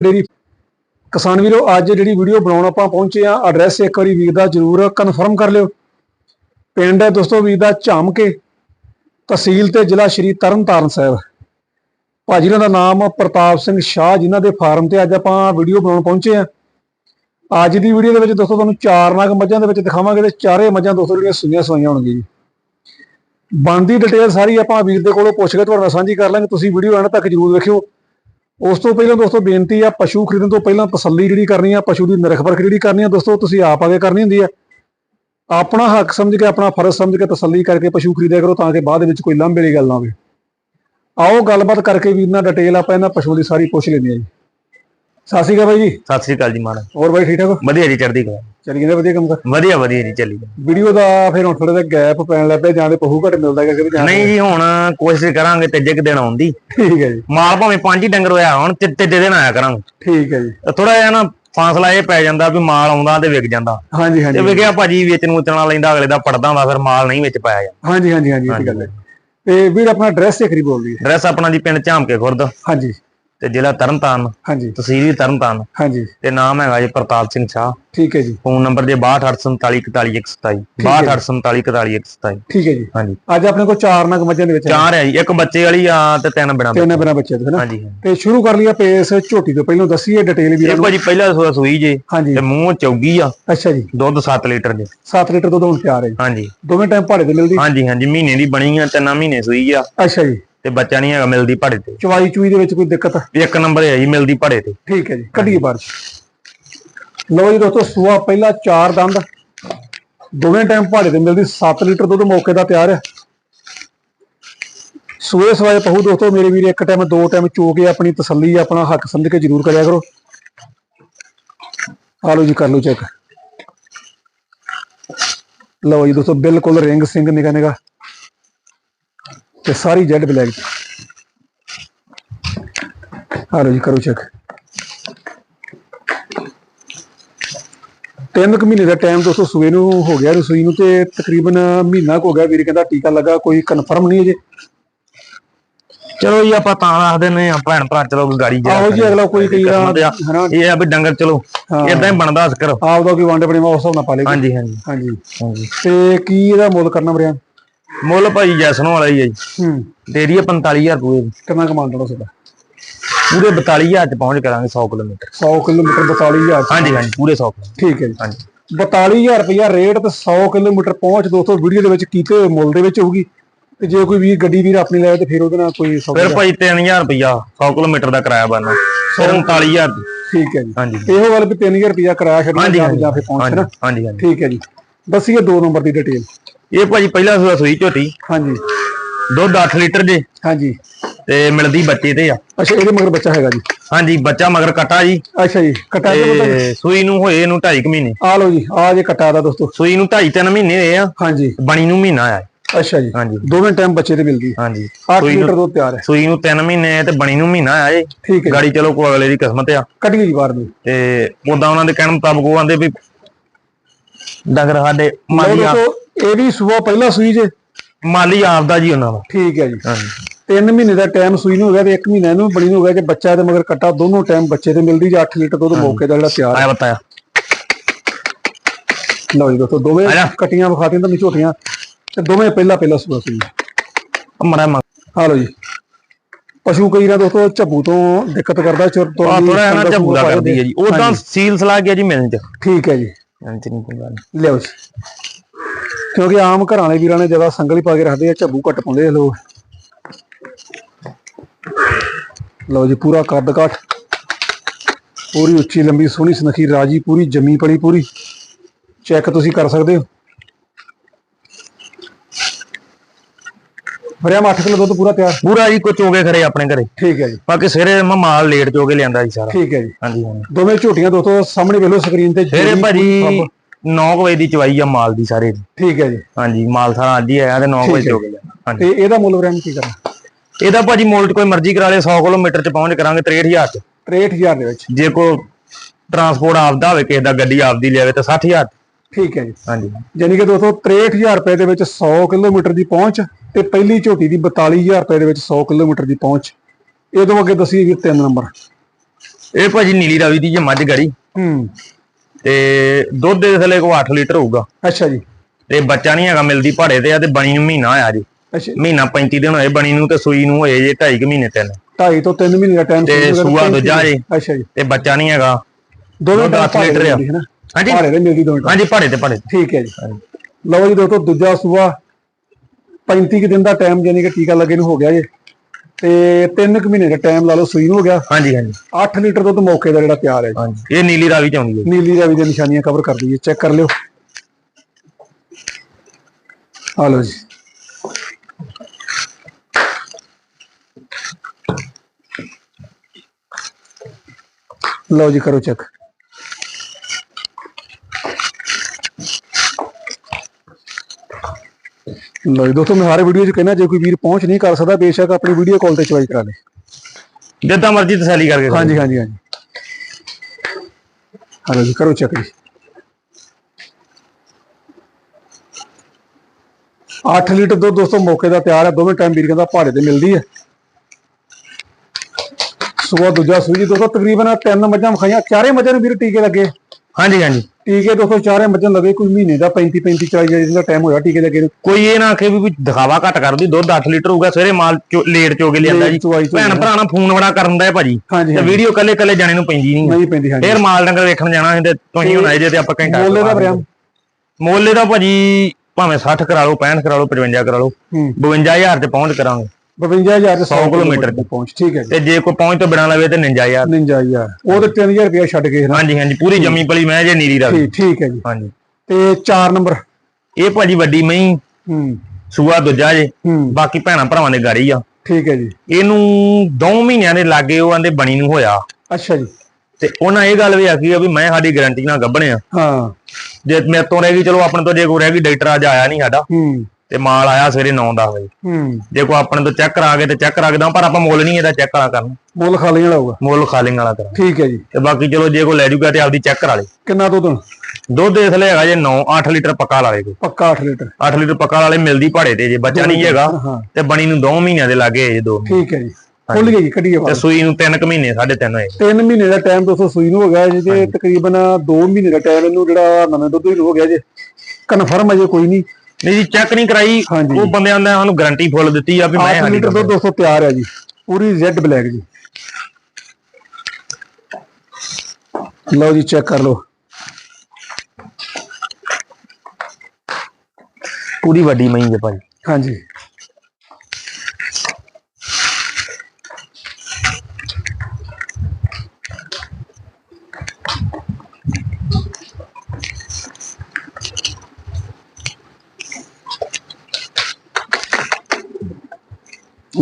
Dairy ਕਿਸਾਨ ਵੀਰੋ, ਅੱਜ ਜਿਹੜੀ ਵੀਡੀਓ ਬਣਾਉਣ ਆਪਾਂ ਪਹੁੰਚੇ ਆ ਐਡਰੈਸ ਇੱਕ ਵਾਰੀ ਵੀਰ ਦਾ ਜਰੂਰ ਕਨਫਰਮ ਕਰ ਲਿਓ। ਪਿੰਡ ਹੈ ਦੋਸਤੋ ਵੀਰ ਦਾ ਝਾਮਕੇ, ਤਹਿਸੀਲ ਤੇ ਜ਼ਿਲ੍ਹਾ ਸ਼੍ਰੀ ਤਰਨਤਾਰਨ ਸਾਹਿਬ। ਭਾਜੀ ਇਹਨਾਂ ਦਾ ਨਾਮ ਪ੍ਰਤਾਪ ਸਿੰਘ ਸ਼ਾਹ, ਜਿਨ੍ਹਾਂ ਦੇ ਫਾਰਮ ਤੇ ਅੱਜ ਆਪਾਂ ਵੀਡੀਓ ਬਣਾਉਣ ਪਹੁੰਚੇ ਆ ਅੱਜ ਦੀ ਵੀਡੀਓ ਦੇ ਵਿੱਚ ਦੋਸਤੋ ਤੁਹਾਨੂੰ ਚਾਰ ਨਗ ਮੱਝਾਂ ਦੇ ਵਿੱਚ ਦਿਖਾਵਾਂਗੇ ਤੇ ਚਾਰੇ ਮੱਝਾਂ ਦੋਸਤੋ ਜਿਹੜੀਆਂ ਸੂਈਆਂ ਸਵਾਈਆਂ ਹੋਣਗੀਆਂ ਜੀ। ਬਣਦੀ ਡਿਟੇਲ ਸਾਰੀ ਆਪਾਂ ਵੀਰ ਦੇ ਕੋਲੋਂ ਪੁੱਛ ਕੇ ਤੁਹਾਡੇ ਨਾਲ ਸਾਂਝੀ ਕਰ ਲਾਂਗੇ, ਤੁਸੀਂ ਵੀਡੀਓ ਐਂਡ ਤੱਕ ਜਰੂਰ ਵੇਖਿਓ। ਉਸ ਤੋਂ ਪਹਿਲਾਂ ਦੋਸਤੋ ਬੇਨਤੀ ਆ ਪਸ਼ੂ ਖਰੀਦਣ ਤੋਂ ਪਹਿਲਾਂ ਤਸੱਲੀ ਜਿਹੜੀ ਕਰਨੀ ਆ ਪਸ਼ੂ ਦੀ ਨਿਰਖ ਪਰਖ ਜਿਹੜੀ ਕਰਨੀ ਆ ਦੋਸਤੋ ਤੁਸੀਂ ਆਪ ਆਗੇ ਕਰਨੀ ਹੁੰਦੀ ਆ। ਆਪਣਾ ਹੱਕ ਸਮਝ ਕੇ ਆਪਣਾ ਫਰਜ਼ ਸਮਝ ਕੇ ਤਸੱਲੀ ਕਰਕੇ ਪਸ਼ੂ ਖਰੀਦਿਆ ਕਰੋ ਤਾਂ ਕਿ ਬਾਅਦ ਵਿੱਚ ਕੋਈ ਲਾਂਭੇ ਵਾਲੀ ਗੱਲ ਨਾ ਹੋਵੇ। ਆਓ ਗੱਲਬਾਤ ਕਰਕੇ ਵੀਰ ਨਾਲ ਡਿਟੇਲ ਆਪਾਂ ਇਹਨਾਂ ਪਸ਼ੂ ਦੀ ਸਾਰੀ ਪੁੱਛ ਲੈਂਦੇ ਆ ਜੀ। ਸਤਿ ਸ਼੍ਰੀ ਅਕਾਲ ਬਾਈ ਜੀ। ਸਤਿ ਸ੍ਰੀ ਅਕਾਲ ਜੀ ਮਹਾਰਾਜ। ਹੋਰ ਬਾਈ ਠੀਕ ਠਾਕ ਹੋ? ਵਧੀਆ ਜੀ ਚੜ੍ਹਦੀ ਕਲਾ। ਚੱਲੀ ਜਾਂਦੇ ਵਧੀਆ ਕੰਮ ਕਰ ਵਧੀਆ ਵਧੀਆ ਜੀ ਚੱਲੀ ਜਾਂਦੀ। ਵੀਡੀਓ ਦਾ ਫਿਰ ਹੁਣ ਥੋੜਾ ਜਿਹਾ ਗੈਪ ਪੈਣ ਲੱਗ ਪਿਆ ਜਾਂ ਤੇ ਪਹੂ ਘਟ ਮਿਲਦਾ ਕਿ ਵੀ ਜਾਂ ਨਹੀਂ ਜੀ ਹੁਣ ਕੋਸ਼ਿਸ਼ ਕਰਾਂਗੇ ਤੀਜੇ ਕੁ ਦਿਨ ਆਉਣ ਦੀ। ਠੀਕ ਹੈ ਜੀ। ਮਾਲ ਭਾਵੇਂ ਪੰਜ ਹੀ ਡੰਗਰ ਹੋਇਆ ਹੁਣ ਤੇ ਤੀਜੇ ਦਿਨ ਆਇਆ ਕਰਾਂਗੇ। ਠੀਕ ਹੈ ਜੀ। ਥੋੜਾ ਜਿਹਾ ਨਾ ਫਾਸਲਾ ਇਹ ਪੈ ਜਾਂਦਾ ਵੀ ਮਾਲ ਆਉਂਦਾ ਤੇ ਵਿਕ ਜਾਂਦਾ। ਹਾਂਜੀ ਤੇ ਹਾਂਜੀ ਵਿਕਿਆ ਭਾਜੀ ਵੇਚਣ ਵੂਚਣਾ ਲੈਂਦਾ ਅਗਲੇ ਦਾ ਪੜਦਾ ਹੁੰਦਾ ਫਿਰ ਮਾਲ ਨਹੀਂ ਵਿੱਚ ਪਾਇਆ ਜਾਂਦਾ। ਹਾਂਜੀ ਹਾਂਜੀ ਹਾਂਜੀ ਇਹ ਤਾਂ ਗੱਲ ਹੈ। ਤੇ ਵੀਰ ਆਪਣਾ ਐਡਰੈਸ ਇੱਕ ਵਾਰੀ ਬੋਲ ਦਈਏ ਐਡਰੈਸ ਆਪਣਾ ਜੀ ਪਿੰਡ ਝਾਮਕੇ ਖੁਰਦ। ਹਾਂਜੀ। ਤੇ ਜ਼ਿਲ੍ਹਾ ਤਰਨਤਾਰਨ ਹਾਂਜੀ। ਤਹਿਸੀਲ ਵੀ ਤਰਨਤਾਰਨ। ਹਾਂਜੀ। ਤੇ ਨਾਮ ਹੈਗਾ ਜੀ ਪ੍ਰਤਾਪ ਸਿੰਘ ਸ਼ਾਹ। ਠੀਕ ਹੈ ਜੀ। ਫੋਨ ਨੰਬਰ ਜੇ 6284414127 6284414127 ਠੀਕ ਹੈ ਜੀ। ਹਾਂਜੀ। ਅੱਜ ਆਪਣੇ ਕੋਲ ਚਾਰ ਨਗ ਮੱਝਾਂ ਦੇ ਵਿੱਚ ਚਾਰ ਹੈ ਜੀ ਇੱਕ ਬੱਚੇ ਵਾਲੀ ਆ ਤੇ ਤਿੰਨ ਬਿਨਾਂ ਤਿੰਨ ਬਿਨਾ ਬੱਚੇ ਦੇ ਹਾਂਜੀ ਤੇ ਸ਼ੁਰੂ ਕਰ ਲਈਏ ਪੇਸ ਝੋਟੀ ਤੋਂ। ਪਹਿਲਾਂ ਦੱਸੀਏ ਡਿਟੇਲ ਵੀ ਇਹ ਭਾਜੀ ਪਹਿਲਾ ਸੂਆ ਸੂਈ ਜੇ ਤੇ ਮੂੰਹ ਚੌਗੀ ਆ। ਅੱਛਾ ਜੀ। ਦੁੱਧ 7 ਲੀਟਰ ਦੇ। 7 ਲੀਟਰ ਦੁੱਧ ਹੁਣ ਤਿਆਰ ਹੈ ਜੀ। ਹਾਂਜੀ। ਦੋਵੇਂ ਟਾਈਮ ਭਾੜੇ ਤੇ ਮਿਲਦੀ? ਹਾਂਜੀ ਹਾਂਜੀ ਮਹੀਨੇ ਦੀ ਬਣੀ ਆ ਤਿੰਨ ਮਹੀਨੇ ਸੂਈ ਆ। ਅੱਛਾ ਜੀ। ਤੇ ਬੱਚਾ ਨਹੀਂ ਹੈਗਾ ਮਿਲਦੀ ਭਾੜੇ ਤੇ। ਚਵਾਈ ਚੂਈ ਦੇ ਵਿੱਚ ਕੋਈ ਦਿੱਕਤ? ਇੱਕ ਨੰਬਰ ਹੈ ਜੀ ਮਿਲਦੀ ਭਾੜੇ ਤੇ। ਠੀਕ ਹੈ ਜੀ ਕੱਢੀਏ ਬਾਹਰ। ਲਓ ਜੀ ਦੋਸਤੋ ਸੂਆ ਪਹਿਲਾ ਚਾਰ ਦੰਦ। ਦੋਵੇਂ ਟਾਈਮ ਭਾੜੇ ਤੇ ਮਿਲਦੀ 7 ਲੀਟਰ ਦੁੱਧ ਮੌਕੇ ਦਾ ਤਿਆਰ ਹੈ। ਸੂਏ ਸਵਾਏ ਪਹੂ ਦੋਸਤੋ ਮੇਰੇ ਵੀਰ ਇੱਕ ਟਾਈਮ ਦੋ ਟਾਈਮ ਚੋ ਕੇ ਆਪਣੀ ਤਸੱਲੀ ਆਪਣਾ ਹੱਕ ਸਮਝ ਕੇ ਜ਼ਰੂਰ ਕਰਿਆ ਕਰੋ। ਆ ਲਓ ਜੀ ਕਰ ਲਓ ਚੈੱਕ ਲਓ ਜੀ ਦੋਸਤੋ ਬਿਲਕੁਲ ਰਿੰਗ ਸਿੰਘ ਨਿਕਾ ਨਿਕਾ ਤੇ ਸਾਰੀ ਜੈਡ ਬਲੈਕ ਆ ਲਓ ਜੀ ਕਰੋ ਚੈੱਕ ਤਿੰਨ ਕੁ ਮਹੀਨੇ ਦਾ ਟਾਈਮ ਦੋਸਤੋ ਸੂਏ ਨੂੰ ਹੋ ਗਿਆ ਰਸੋਈ ਨੂੰ ਤੇ ਤਕਰੀਬਨ ਮਹੀਨਾ ਕੁ ਹੋ ਗਿਆ ਵੀਰ ਕਹਿੰਦਾ ਟੀਕਾ ਲੱਗਾ ਕੋਈ ਕਨਫਰਮ ਨਹੀਂ ਅਜੇ। ਚਲੋ ਜੀ ਆਪਾਂ ਤਾਂ ਦੱਸ ਦਿੰਨੇ ਆ ਭੈਣ ਭਰਾ ਚਲੋ ਕੋਈ ਗਾੜੀ ਆਹੋ ਜੀ ਅਗਲਾ ਕੋਈ ਕਈ ਵਾਰ ਹਨਾ। ਇਹ ਆ ਵੀ ਡੰਗਰ ਚਲੋ ਹਾਂ। ਇਦਾਂ ਹੀ ਬਣਦਾ ਅਸਕਰ। ਆਪ ਦਾ ਕੋਈ ਵੰਡ ਬਣੇ ਉਸ ਹਿਸਾਬ ਨਾਲ ਪਾ ਲੇਗਾ ਹਾਂਜੀ ਹਾਂਜੀ। ਹਾਂਜੀ। ਹਾਂਜੀ। ਤੇ ਕੀ ਇਹਦਾ ਮੁੱਲ ਕਰਨਾ ਮਰਿਆ? ਮੁੱਲ ਭਾਈ ਜੈਸਨੋਂ ਵਾਲਾ ਹੀ ਹੈ ਜੀ। ਹੂੰ। ਦੇਰੀ 45000 ਰੁਪਏ ਦੀ। ਕਿੰਨਾ ਕਮਾਲ ਦਾ ਤੁਹਾਡਾ ਪੂਰੇ 42000 ਚ ਪਹੁੰਚ ਕਰਾਂਗੇ 100 ਕਿਲੋਮੀਟਰ। 100 ਕਿਲੋਮੀਟਰ 42000 ਹਾਂਜੀ ਹਾਂਜੀ ਪੂਰੇ 100 ਕਿਲੋਮੀਟਰ। ਠੀਕ ਹੈ ਜੀ। ਹਾਂਜੀ। 42000 ਰੁਪਇਆ ਰੇਟ ਤੇ 100 ਕਿਲੋਮੀਟਰ ਪਹੁੰਚ ਦੋਸਤੋ ਵੀਡੀਓ ਦੇ ਵਿੱਚ ਕੀਤੇ ਹੋਏ ਮੁੱਲ ਦੇ ਵਿੱਚ ਹੋਊਗੀ। ਤੇ ਜੇ ਕੋਈ ਵੀਰ ਗੱਡੀ ਵੀਰ ਆਪਣੀ ਲੈ ਤੇ ਫਿਰ ਉਹਦੇ ਨਾਲ ਕੋਈ ਸੌਦਾ ਫਿਰ ਭਾਈ 3000 ਰੁਪਇਆ 100 ਕਿਲੋਮੀਟਰ ਦਾ ਕਿਰਾਇਆ ਬਣਨਾ। ਫਿਰ 39000 ਦੀ। ਠੀਕ ਹੈ ਜੀ। ਹਾਂਜੀ। ਇਹੋ ਗੱਲ ਵੀ 3000 ਰੁਪਇਆ ਕਿਰਾਇਆ ਛੱਡਣਾ ਜਾਂ ਫਿਰ ਪਹੁੰਚਣਾ ਹਾਂਜੀ ਹਾਂਜੀ ਹਾਂਜੀ। ਠੀਕ ਹੈ ਜੀ। ਦੱਸੀਏ ਦੋ ਨੰਬਰ ਦੀ ਡਿਟੇਲ ਇਹ ਭਾਜੀ ਪਹਿਲਾ ਸੂਆ ਸੂਈ ਝੋਟੀ। ਹਾਂਜੀ। ਦੁੱਧ 8 ਲੀਟਰ ਜੇ। ਹਾਂਜੀ। ਤੇ ਮਿਲਦੀ ਬੱਚੇ ਤੇ ਆ। ਅੱਛਾ ਇਹਦੇ ਮਗਰ ਬੱਚਾ ਹੈਗਾ ਜੀ। ਹਾਂਜੀ ਬੱਚਾ ਮਗਰ ਕਟਾ ਜੀ। ਅੱਛਾ ਜੀ ਕਟਾ ਦਾ ਤੇ ਸੂਈ ਨੂੰ ਹੋਏ ਇਹਨੂੰ 2.5 ਮਹੀਨੇ। ਆ ਲਓ ਜੀ ਆ ਜੇ ਕਟਾ ਦਾ ਦੋਸਤੋ। ਸੂਈ ਨੂੰ 2.5 3 ਮਹੀਨੇ ਹੋਏ ਆ। ਹਾਂਜੀ। ਬਣੀ ਨੂੰ ਮਹੀਨਾ ਆ। ਅੱਛਾ ਜੀ। ਹਾਂਜੀ। ਦੋਵੇਂ ਟਾਈਮ ਬੱਚੇ ਤੇ ਮਿਲਦੀ। ਹਾਂਜੀ। 8 ਸੂਈ ਲੀਟਰ ਨੂੰ ਦੁੱਧ ਤਿਆਰ ਹੈ। ਸੂਈ ਨੂੰ 3 ਮਹੀਨੇ ਤੇ ਬਣੀ ਨੂੰ ਮਹੀਨਾ ਆ ਏ ਠੀਕ ਹੈ ਗਾੜੀ ਚਲੋ ਕੋ ਅਗਲੇ ਦੀ ਕਿਸਮਤ ਆ। ਕੱਢੀਏ ਜੀ ਬਾਹਰ ਨੂੰ। ਤੇ ਉਦਾਂ ਉਹਨਾਂ ਦੇ ਕਹਿਣ ਮੁਤਾਬਕ ਉਹ ਆਂਦੇ ਵੀ ਡੰਗਰ ਸਾਡੇ ਲਓ ਮਾਲੀ ਆ- ਦੋਸਤੋ ਇਹ ਵੀ ਸੂਆ ਪਹਿਲਾ ਸੂਈ ਜੇ? ਮਾਲੀ ਆਪਦਾ ਜੀ ਉਹਨਾਂ ਦਾ। ਠੀਕ ਹੈ ਜੀ। ਹਾਂਜੀ 3 ਮਹੀਨੇ ਦਾ ਟਾਈਮ ਸੂਈ ਨੂੰ ਹੋ ਗਿਆ ਤੇ 1 ਮਹੀਨਾ ਇਹਨੂੰ ਬਣੀ ਨੂੰ ਹੋ ਗਿਆ ਜੇ ਬੱਚਾ ਤੇ ਮਗਰ ਕਟਾ ਦੋਨੋਂ ਟਾਈਮ ਬੱਚੇ ਤੇ ਮਿਲਦੀ ਜਾਂ 8 ਲੀਟਰ ਦੁੱਧ ਮੌਕੇ ਦਾ ਜਿਹੜਾ ਤਿਆਰ ਆਇਆ ਬਤਾਇਆ ਲਓ ਜੀ ਦੋਸਤੋ ਦੋਵੇਂ। ਕਟੀਆਂ ਵਿਖਾਤੀਆਂ ਤੁਹਾਨੂੰ ਝੋਟੀਆਂ ਤੇ ਦੋਵੇਂ ਪਹਿਲਾ ਪਹਿਲਾ ਸੂਆ ਸੂਈ। ਮੜਾ ਮਾ ਆ ਲਓ ਜੀ। ਪਸ਼ੂ ਕਈ ਨਾ ਦੋਸਤੋ ਝੱਬੂ ਤੋਂ ਦਿੱਕਤ ਕਰਦਾ ਚੁਰ ਤੋਂ ਥੋੜਾ ਨਾ ਨੂੰ ਕਰਦੀ ਹੈ ਜੀ। ਉਦਾਂ ਸੀਲ ਸਲਾ ਗਿਆ ਜੀ ਮਿਲਣ ਚ? ਠੀਕ ਹੈ ਜੀ। ਲਿਆਓ ਜੀ। ਕਿਉਂਕਿ ਆਮ ਘਰਾਂ ਦੇ ਵੀਰਾਂ ਨੇ ਜ਼ਿਆਦਾ ਸੰਗਲ ਹੀ ਪਾ ਕੇ ਰੱਖਦੇ ਆ ਝੱਬੂ ਘੱਟ ਪਾਉਂਦੇ ਆ ਲੋਕ। ਲਓ ਜੀ ਪੂਰਾ ਕੱਦ ਕਾਠ। ਪੂਰੀ ਉੱਚੀ ਲੰਬੀ ਸੋਹਣੀ ਸੁਨੱਖੀ ਰਾਜੀ ਪੂਰੀ ਜੰਮੀ ਪੜੀ ਪੂਰੀ। ਚੈੱਕ ਤੁਸੀਂ ਕਰ ਸਕਦੇ ਹੋ। ਵਰਿਆ 8 ਕਿਲੋ ਦੁੱਧ ਪੂਰਾ ਤਿਆਰ। ਪੂਰਾ ਜੀ ਕੋ ਚੋਗੇ ਖਰੇ ਆਪਣੇ ਘਰੇ। ਠੀਕ ਹੈ ਜੀ। ਬਾਕੀ ਸਵੇਰੇ ਮੈਂ ਮਾਲ ਲੇਟ ਚੋਗੇ ਲਿਆਂਦਾ ਜੀ ਸਾਰਾ। ਠੀਕ ਹੈ ਜੀ। ਹਾਂਜੀ ਹਾਂਜੀ। ਦੋਵੇਂ ਝੋਟੀਆਂ ਦੋਸਤੋ ਸਾਹਮਣੇ ਵੇਲੋ ਸਕਰੀਨ ਤੇ ਜਿਹੜੀ ਭਾਜੀ 9 ਵਜੇ ਦੀ ਚਵਾਈ ਆ ਮਾਲ ਦੀ ਸਾਰੇ ਦੀ। ਠੀਕ ਹੈ ਜੀ। ਹਾਂਜੀ ਮਾਲ ਸਾਰਾ ਅੱਜ ਹੀ ਆਇਆ ਤੇ 9 ਠੀਕ ਵਜੇ ਹੈ। ਲਿਆਂਦਾ। ਹਾਂਜੀ। ਤੇ ਇਹਦਾ ਮੁੱਲ ਵਰਿਆ ਕੀ ਕਰਨਾ ਇਹਦਾ ਭਾਜੀ ਮੋਲ ਚ ਕੋਈ ਮਰਜ਼ੀ ਕਰਾ ਲੇ 100 ਕਿਲੋਮੀਟਰ ਚ ਪਹੁੰਚ ਕਰਾਂਗੇ 63000 ਚ। 63000 ਦੇ ਵਿੱਚ। ਜੇ ਕੋ ਟਰਾਂਸਪੋਰਟ ਆਪਦਾ ਹੋਵੇ ਕਿਸੇ ਦਾ ਗੱਡੀ ਆਪਦੀ ਲਿਆਵੇ ਤਾਂ 60000 ਠੀਕ ਹੈ ਜੀ। ਹਾਂਜੀ। ਯਾਨੀ ਕਿ ਦੋਸਤੋ 63000 ਰੁਪਏ ਦੇ ਵਿੱਚ 100 ਕਿਲੋਮੀਟਰ ਦੀ ਪਹੁੰਚ ਤੇ ਪਹਿਲੀ ਝੋਟੀ ਦੀ 42000 ਰੁਪਏ ਦੇ ਵਿੱਚ 100 ਕਿਲੋਮੀਟਰ ਦੀ ਪਹੁੰਚ। ਇਹ ਤੋਂ ਅੱਗੇ ਦਸੀਏ ਜੀ ਤਿੰਨ ਨੰਬਰ। ਇਹ ਭਾਜੀ ਨੀਲੀ ਰਾਵੀ ਦੀ ਜੇ ਮੱਝ ਗੜੀ। ਹੂੰ। ਤੇ ਦੁੱਧ ਦੇ ਥੱਲੇ ਕੋ 8 ਲੀਟਰ ਹੋਊਗਾ। ਅੱਛਾ ਜੀ। ਤੇ ਬੱਚਾ ਨਹੀਂ ਹੈਗਾ ਮਿਲਦੀ ਪਹਾੜੇ ਤੇ ਆ ਤੇ ਬਣੀ ਨੂੰ ਮਹੀਨਾ ਆਇਆ ਜੀ। ਅੱਛਾ। ਮਹੀਨਾ 35 ਦਿਨ ਹੋਏ ਬਣੀ ਨੂੰ ਤੇ ਸੂਈ ਨੂੰ ਹੋਏ ਜੇ 2.5 ਮਹੀਨੇ ਤਿੰਨ। ਢਾਈ ਤੋਂ 3 ਮਹੀਨੇ ਦਾ ਟਾਈਮ ਤੇ ਸੂਆ ਦੂਜਾ ਜੀ। ਅੱਛਾ ਜੀ। ਤੇ ਬੱਚਾ ਨਹੀਂ ਹੈਗਾ। ਦੁੱਧ ਅੱਠ ਲੀਟਰ ਆ। ਹਾਂਜੀ। ਭਾੜੇ ਦੇ ਮਿਲਦੀ ਦੋਵੇਂ ਹਾਂਜੀ ਪਹਾੜੇ ਤੇ ਪਹਾੜੇ ਠੀਕ ਹੈ ਜੀ। ਲਓ ਜੀ ਦੋਸਤੋ ਦੂਜਾ ਸੂਆ। 35 ਕੁ ਦਿਨ ਦਾ ਟਾਈਮ ਯਾਨੀ ਕਿ ਟੀਕਾ ਲੱਗੇ ਨੂੰ ਹੋ ਗਿਆ ਜੀ। ਤੇ 3 ਕੁ ਮਹੀਨੇ ਦਾ ਟਾਈਮ ਲਾ ਲਓ ਸੂਈ ਨੂੰ ਹੋ ਗਿਆ। ਹਾਂਜੀ ਹਾਂਜੀ। 8 ਲੀਟਰ ਦੁੱਧ ਮੌਕੇ ਦਾ ਜਿਹੜਾ ਤਿਆਰ ਹੈ। ਹਾਂਜੀ। ਇਹ ਨੀਲੀ ਰਾਵੀ ਚ ਆਉਂਦੀ ਹੈ। ਨੀਲੀ ਰਾਵੀ ਦੀਆਂ ਨਿਸ਼ਾਨੀਆਂ ਕਵਰ ਕਰ ਦਈਏ ਚੈੱਕ ਕਰ ਲਿਓ। ਆ ਲਓ ਜੀ। ਲਓ ਜੀ ਕਰੋ ਚੈੱਕ ਜੀ ਦੋਸਤੋ ਮੈਂ ਹਰ ਵੀਡੀਓ 'ਚ ਕਹਿੰਦਾ ਜੇ ਕੋਈ ਵੀਰ ਪਹੁੰਚ ਨਹੀਂ ਕਰ ਸਕਦਾ ਬੇਸ਼ੱਕ ਆਪਣੀ ਵੀਡੀਓ ਕਾਲ ਤੇ ਚੁਆਈ ਕਰਾ ਲੇ। ਜਿੱਦਾਂ ਮਰਜ਼ੀ ਤਸੱਲੀ ਕਰਕੇ। ਹਾਂਜੀ ਹਾਂਜੀ ਹਾਂਜੀ। ਹਲੋ ਜੀ ਕਰੋ ਚੱਕ ਜੀ। 8 ਲੀਟਰ ਦੁੱਧ ਦੋਸਤੋ ਮੌਕੇ ਦਾ ਤਿਆਰ ਹੈ। ਦੋਵੇਂ ਟਾਈਮ ਵੀਰ ਕਹਿੰਦਾ ਪਹਾੜੇ ਤੇ ਮਿਲਦੀ ਹੈ। ਸਵੇਰ ਦੂਜਾ ਸੂਈ ਜੀ ਦੋਸਤੋ ਤਕਰੀਬਨ ਤਿੰਨ ਮੱਝਾਂ ਵਿਖਾਈਆਂ। ਚਾਰੇ ਮੱਝਾਂ ਨੂੰ ਵੀਰ ਟੀਕੇ ਲੱਗੇ। ਹਾਂਜੀ ਹਾਂਜੀ। ਟੀਕੇ ਦੋਸਤੋ ਚਾਰੇ ਮੱਝਾਂ ਲੱਗੇ ਕੋਈ ਮਹੀਨੇ ਦਾ 35 35 40 40 ਦਿਨ ਦਾ ਟਾਈਮ ਹੋਇਆ ਟੀਕੇ ਲੱਗੇ ਨੂੰ ਕੋਈ ਇਹ ਨਾ ਆਖੇ ਵੀ ਵੀ ਦਿਖਾਵਾ ਘੱਟ ਕਰਦੀ ਦੁੱਧ 8 ਲੀਟਰ ਹੋਊਗਾ ਸਵੇਰੇ ਮਾਲ ਚੋ- ਲੇਟ ਚੋਗੇ ਲਿਆਂਦਾ ਜੀ ਲੇਟ ਚੁਆਈ ਚੋਗੇ। ਭੈਣ ਭਰਾ ਨਾਲ ਫੋਨ ਬੜਾ ਕਰਨ ਦਾ ਹੈ ਭਾਜੀ। ਹਾਂਜੀ ਤੇ ਵੀਡੀਓ ਕੱਲੇ ਕੱਲੇ ਜਾਣੇ ਨੂੰ ਪੈਂਦੀ ਨਹੀਂ ਨਹੀਂ ਪੈਂਦੀ ਹਾਂਜੀ। ਫੇਰ ਮਾਲ ਡੰਗਰ ਵੇਖਣ ਜਾਣਾ ਸੀ ਤੇ ਤੁਸੀਂ ਹੁਣ ਆਏ ਜੇ ਤੇ ਆਪਾਂ ਘੰਟਾ ਮੋਲੇ ਦਾ ਬਰਿਆਮ ਮੋਲੇ ਦਾ ਭਾਜੀ ਭਾਵੇਂ 60 ਕਰਾ ਲਓ 65 ਕਰਾ ਲਓ 55 ਕਰਾ ਲਓ। ਹੂੰ। 52000 ਤੇ ਪਹੁੰਚ ਕਰਾਂਗੇ। 52000 ਤੇ 100 ਕਿਲੋਮੀਟਰ। ਦੀ ਪਹੁੰਚ ਠੀਕ ਹੈ ਜੀ। ਤੇ ਜੇ ਕੋਈ ਪਹੁੰਚ ਤੋਂ ਬਿਨਾਂ ਲਵੇ ਤੇ 59000 ਨਿੰਜਾ ਯਾਰ ਉਹ ਤੇ 3000 ਰੁਪਇਆ ਛੱਡ ਗਏ ਨਾ। ਹਾਂਜੀ ਹਾਂਜੀ ਪੂਰੀ ਜੰਮੀ ਪਲੀ ਮੈਂ ਜੇ ਨੀਰੀ ਦਾ ਠੀਕ ਠੀਕ ਹੈ ਜੀ। ਹਾਂਜੀ। ਤੇ 4 ਨੰਬਰ। ਇਹ ਭਾਜੀ ਵੱਡੀ ਮਈ ਹੂੰ। ਸੂਆ ਦੂਜਾ ਜੇ। ਹੂੰ। ਬਾਕੀ ਭੈਣਾਂ ਭਰਾਵਾਂ ਦੇ ਗਾੜੀ ਆ। ਠੀਕ ਹੈ ਜੀ। ਇਹਨੂੰ 2 ਮਹੀਨਿਆਂ ਦੇ ਲਾਗੇ ਉਹ ਆਂਦੇ ਬਣੀ ਨੂੰ ਹੋਇਆ। ਅੱਛਾ ਜੀ। ਤੇ ਉਹਨਾਂ ਇਹ ਗੱਲ ਵੀ ਆਖੀ ਆ ਵੀ ਮੈਂ ਸਾਡੀ ਗਾਰੰਟੀ ਨਾਲ ਗੱਭਣਿਆ ਹਾਂ। ਜੇ ਮੇਰੇ ਤੋਂ ਰਹਿ ਗਈ ਚਲੋ ਆਪਣੇ ਤੋਂ ਜੇ ਕੋਈ ਰਹਿ ਗਈ ਡਾਕਟਰ ਅੱਜ ਆਇਆ ਨਹੀਂ ਸਾਡਾ। ਹੂੰ। ਤੇ ਮਾਲ ਆਇਆ ਸਵੇਰੇ 9-10 ਵਜੇ। ਹੂੰ। ਜੇ ਕੋਈ ਆਪਣੇ ਤੋਂ ਚੈੱਕ ਕਰਾ ਕੇ ਤੇ ਚੈੱਕ ਕਰਾ ਕੇ ਦਵਾਂ ਪਰ ਆਪਾਂ ਮੁੱਲ ਨਹੀਂ ਇਹਦਾ ਚੈੱਕ ਕਰਾ ਕਰਨਾ। ਮੁੱਲ ਖਾਲੀ ਵਾਲਾ ਹੋਊਗਾ। ਮੁੱਲ ਖਾਲਿੰਗ ਵਾਲਾ ਕਰਾਂ ਠੀਕ ਹੈ ਜੀ। ਤੇ ਬਾਕੀ ਚਲੋ ਜੇ ਕੋਈ ਲੈ ਜੂਗਾ ਤੇ ਆਪਦੀ ਚੈੱਕ ਕਰਾ ਲੇ। ਕਿੰਨਾ ਦੁੱਧ? ਦੁੱਧ ਇਸ ਲਈ ਹੈਗਾ ਜੇ 9-8 ਲੀਟਰ ਪੱਕਾ ਲਾ ਲੇ ਕੋਈ। ਪੱਕਾ 8 ਲੀਟਰ। 8 ਲੀਟਰ ਪੱਕਾ ਵਾਲੇ ਮਿਲਦੀ ਪਹਾੜੇ ਤੇ ਜੇ ਬੱਚਾ ਨਹੀਂ ਹੈਗਾ ਤੇ ਬਣੀ ਨੂੰ 2 ਮਹੀਨਿਆਂ ਦੇ ਲਾਗੇ ਜੇ 2 ਠੀਕ ਹੈ ਜੀ। ਖੁੱਲ ਗਈ ਕੱਢੀਏ ਤੇ ਬਾਹਰ ਸੂਈ ਨੂੰ 3 ਕੁ ਮਹੀਨੇ 3.5 ਹੋਏ। 3 ਮਹੀਨੇ ਦਾ ਟਾਈਮ ਦੋਸਤੋ ਸੂਈ ਨੂੰ ਹੋ ਗਿਆ ਜਿਹਦੇ ਤਕਰੀਬਨ 2 ਮਹੀਨੇ ਦਾ ਟਾਈਮ ਇਹਨੂੰ ਜਿਹੜਾ ਨਵੇਂ ਦੁੱਧ ਨੂੰ ਹੋ ਗਿਆ ਜੇ। ਕਨਫਰਮ ਅਜੇ ਕੋਈ ਨਹੀਂ। ਨਹੀਂ ਜੀ ਚੈੱਕ ਨਹੀਂ ਕਰਾਈ ਹਾਂਜੀ। ਉਹ ਬੰਦਿਆਂ ਨੇ ਸਾਨੂੰ ਗਾਰੰਟੀ ਫੁੱਲ ਦਿੱਤੀ ਆ ਵੀ ਮੈਂ 8 ਸਾਡੀ ਲੀਟਰ ਦੁੱਧ ਦੋਸਤੋ ਤਿਆਰ ਹੈ ਜੀ ਪੂਰੀ ਜ਼ੈਡ ਬਲੈਕ ਜੀ। ਲਓ ਜੀ ਚੈੱਕ ਕਰ ਲਓ। ਪੂਰੀ ਵੱਡੀ ਮਈ ਜੇ ਭਾਈ ਹਾਂਜੀ।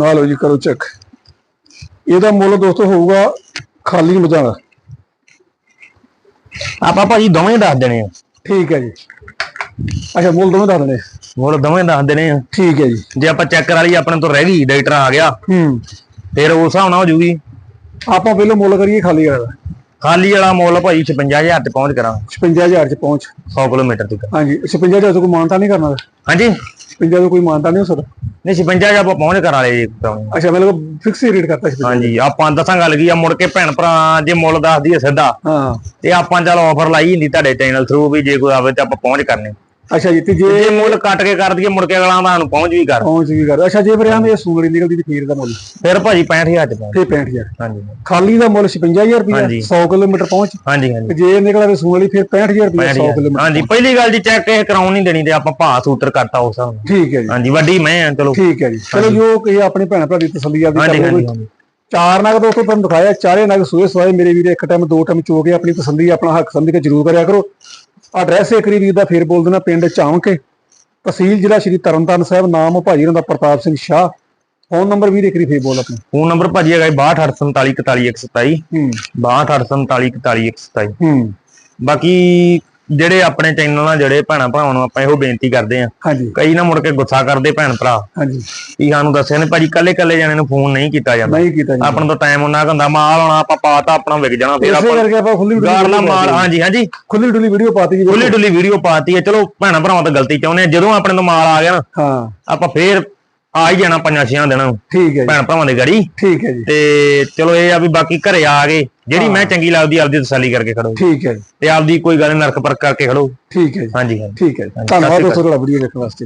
ਆ ਲਓ ਜੀ ਕਰੋ ਚੈੱਕ ਇਹਦਾ ਮੁੱਲ ਦੋਸਤੋ ਹੋਊਗਾ ਖਾਲੀ ਮਜਾਂ ਦਾ। ਆਪਾਂ ਭਾਜੀ ਦੋਵੇਂ ਦੱਸ ਦੇਣੇ ਆ। ਠੀਕ ਹੈ ਜੀ। ਅੱਛਾ ਮੁੱਲ ਦੋਵੇਂ ਦੱਸ ਦਿੰਦੇ ਮੁੱਲ ਦੋਵੇਂ ਦੱਸ ਦੇਣੇ ਆ। ਠੀਕ ਹੈ ਜੀ। ਜੇ ਆਪਾਂ ਚੈੱਕ ਕਰਾ ਲਈ ਆਪਣੇ ਤੋਂ ਰਹਿ ਗਈ ਡਾਕਟਰ ਆ ਗਿਆ। ਹੂੰ। ਫਿਰ ਉਸ ਹਿਸਾਬ ਨਾਲ ਹੋ ਜੂਗੀ। ਆਪਾਂ ਪਹਿਲਾਂ ਮੁੱਲ ਕਰੀਏ ਖਾਲੀ ਵਾਲਾ ਖਾਲੀ ਵਾਲਾ ਮੁੱਲ ਭਾਈ 56000 ਤੇ ਪਹੁੰਚ ਕਰਾਂ। 56000 ਚ ਪਹੁੰਚ। 100 ਕਿਲੋਮੀਟਰ ਤੱਕ। ਹਾਂਜੀ 56000 ਤੋਂ ਕੋਈ ਮਾਨਤਾ ਨਹੀਂ ਕਰਨਾ? ਹਾਂਜੀ। 56 ਤੋਂ ਕੋਈ ਮਾਨਤਾ ਨਹੀਂ ਹੋ ਸਕਦਾ? ਨਹੀਂ 56000 ਆਪਾਂ ਪਹੁੰਚ ਕਰਾ ਲਏ ਜੀ। ਅੱਛਾ ਮੈਨੂੰ ਫਿਕਸ ਹੀ ਰੇਟ ਕਰਤਾ ਸੀ ਹਾਂਜੀ ਆਪਾਂ ਦੱਸਾਂ ਗੱਲ ਕੀ ਆ ਮੁੜ ਕੇ ਭੈਣ ਭਰਾ ਜੇ ਮੁੱਲ ਦੱਸ ਦਈਏ ਸਿੱਧਾ ਹਾਂ। ਤੇ ਆਪਾਂ ਚੱਲ ਆਫਰ ਲਾਈ ਹੁੰਦੀ ਤੁਹਾਡੇ ਚੈਨਲ ਥਰੂ ਵੀ ਜੇ ਕੋਈ ਆਵੇ ਤੇ ਆਪਾਂ ਪਹੁੰਚ ਕਰਨੀ। ਅੱਛਾ ਜੀ ਤੇ ਜੇ ਜੇ ਮੁੱਲ ਕੱਟ ਕੇ ਕਰ ਦਈਏ ਮੁੜ ਕੇ ਅਗਲਾ ਤੁਹਾਨੂੰ ਪਹੁੰਚ ਵੀ ਕਰ। ਪਹੁੰਚ ਵੀ ਕਰ। ਅੱਛਾ ਜੇ ਬਰਿਆਂ ਇਹ ਸੂਗੜੀ ਨਿਕਲਦੀ ਤੇ ਫੀਰ ਦਾ ਮੁੱਲ? ਫਿਰ ਭਾਜੀ 65000 ਚ ਪਹੁੰਚ। ਫੇ 65000 ਹਾਂਜੀ। ਖਾਲੀ ਦਾ ਮੁੱਲ 56000 ਰੁਪਏ ਹਾਂਜੀ। 100 ਕਿਲੋਮੀਟਰ ਪਹੁੰਚ। ਹਾਂਜੀ ਹਾਂਜੀ। ਤੇ ਜੇ ਨਿਕਲਾ ਤੇ ਸੂਗੜੀ ਫਿਰ 65000 ਰੁਪਏ 100 ਕਿਲੋਮੀਟਰ ਹਾਂਜੀ ਪਹਿਲੀ ਗੱਲ ਜੀ ਚੈੱਕ ਇਹ ਕਰਾਉਣ ਨਹੀਂ ਦੇਣੀ ਤੇ ਆਪਾਂ ਭਾਅ ਸੂਤਰ ਕਰਤਾ ਉਸ ਨਾਲ। ਠੀਕ ਹੈ ਜੀ। ਹਾਂਜੀ ਵੱਡੀ ਮੈਂ ਆ ਚਲੋ। ਠੀਕ ਹੈ ਜੀ। ਚਲੋ ਜੋ ਕਿ ਆਪਣੇ ਭੈਣ ਭਰਾ ਦੀ ਤਸੱਲੀ ਹਾਂਜੀ ਲਓ ਹਾਂਜੀ ਚਾਰ ਨਗ ਦੋਸਤੋ ਤੁਹਾਨੂੰ ਦਿਖਾਇਆ ਚਾਰੇ ਨਗ ਸੂਏ ਸਵਾਏ। ਮੇਰੇ ਵੀਰੇ ਇੱਕ ਟਾਈਮ ਦੋ ਟਾਈਮ ਚੋ ਕੇ ਆਪਣੀ ਤਸੱਲੀ ਆਪਣਾ ਹੱਕ ਸਮਝ ਕੇ ਜ਼ਰੂਰ ਕਰਿਆ ਕਰੋ। ਐਡਰੈਸ ਇੱਕ ਵਾਰੀ ਵੀਰ ਦਾ ਫੇਰ ਬੋਲ ਦੇਣਾ ਪਿੰਡ ਚਾਂਕੇ ਤਹਿਸੀਲ ਜ਼ਿਲ੍ਹਾ ਸ਼੍ਰੀ ਤਰਨਤਾਰਨ ਸਾਹਿਬ ਨਾਮ ਭਾਜੀ ਦਾ ਪ੍ਰਤਾਪ ਸਿੰਘ ਸ਼ਾਹ। ਫੋਨ ਨੰਬਰ ਵੀਰ ਇੱਕ ਵਾਰੀ ਫੇਰ ਬੋਲ ਆਪਣਾ। ਫੋਨ ਨੰਬਰ ਭਾਜੀ ਹੈਗਾ 6247414127 ਹੂੰ। 6247414127 ਹੂੰ। ਬਾਕੀ ਜਿਹੜੇ ਆਪਣੇ ਚੈਨਲ ਨਾਲ ਜਿਹੜੇ ਭੈਣਾਂ ਭਰਾਵਾਂ ਨੂੰ ਆਪਾਂ ਇਹੋ ਬੇਨਤੀ ਕਰਦੇ ਆ ਹਾਂਜੀ। ਕਈ ਨਾ ਮੁੜ ਕੇ ਗੁੱਸਾ ਕਰਦੇ ਭੈਣ ਭਰਾ। ਹਾਂਜੀ। ਵੀ ਸਾਨੂੰ ਦੱਸਿਆ ਨੇ ਭਾਜੀ ਕੱਲੇ ਕੱਲੇ ਜਾਣੇ ਨੂੰ ਫੋਨ ਨਹੀਂ ਕੀਤਾ ਜਾਂਦਾ। ਨਹੀਂ ਕੀਤਾ ਜੀ ਆਪਣਾ ਤਾਂ ਟਾਈਮ ਉਹਨਾਂ ਹੁੰਦਾ ਮਾਲ ਆਉਣਾ ਆਪਾਂ ਪਾਤਾ ਆਪਣਾ ਵਿਕ ਜਾਣਾ ਫਿਰ ਆਪਾਂ ਕਰਕੇ ਆਪਾਂ ਖੁੱਲੀ ਗਾੜਨਾ ਮਾਲ ਹਾਂਜੀ ਹਾਂਜੀ। ਖੁੱਲੀ ਡੁੱਲੀ ਵੀਡੀਓ ਪਾਤੀ ਜੀ ਖੁੱਲੀ ਡੁੱਲੀ ਵੀਡੀਓ ਪਾਤੀ ਹੈ। ਚਲੋ ਭੈਣਾਂ ਭਰਾਵਾਂ ਤੋਂ ਗਲਤੀ ਚਾਹੁੰਦੇ ਆ ਜਦੋਂ ਆਪਣੇ ਤੋਂ ਮਾਲ ਆ ਗਿਆ ਨਾ ਹਾਂ। ਆਪਾਂ ਫੇਰ ਆ ਹੀ ਜਾਣਾ ਪੰਜਾਂ ਛੇਆਂ ਦਿਨਾਂ ਨੂੰ। ਠੀਕ ਹੈ ਜੀ। ਭੈਣ ਭਰਾਵਾਂ ਦੀ ਗੜੀ। ਠੀਕ ਹੈ ਜੀ। ਤੇ ਚਲੋ ਇਹ ਆ ਵੀ ਬਾਕੀ ਘਰੇ ਆ ਗਏ ਜਿਹੜੀ ਮੈਂ ਚੰਗੀ ਲੱਗਦੀ ਆਪਦੀ ਤਸੱਲੀ ਕਰਕੇ ਖੜੋ। ਠੀਕ ਹੈ ਜੀ। ਤੇ ਆਪਦੀ ਕੋਈ ਗੱਲ ਨੀ, ਨਰਕ ਪਰਖ ਕਰਕੇ ਖੜੋ। ਠੀਕ ਹੈ ਜੀ। ਹਾਂਜੀ ਹਾਂਜੀ। ਠੀਕ ਹੈ ਜੀ। ਧੰਨਵਾਦ ਤੁਹਾਡਾ ਵੀਡੀਓ ਦੇਖਣ ਵਾਸਤੇ।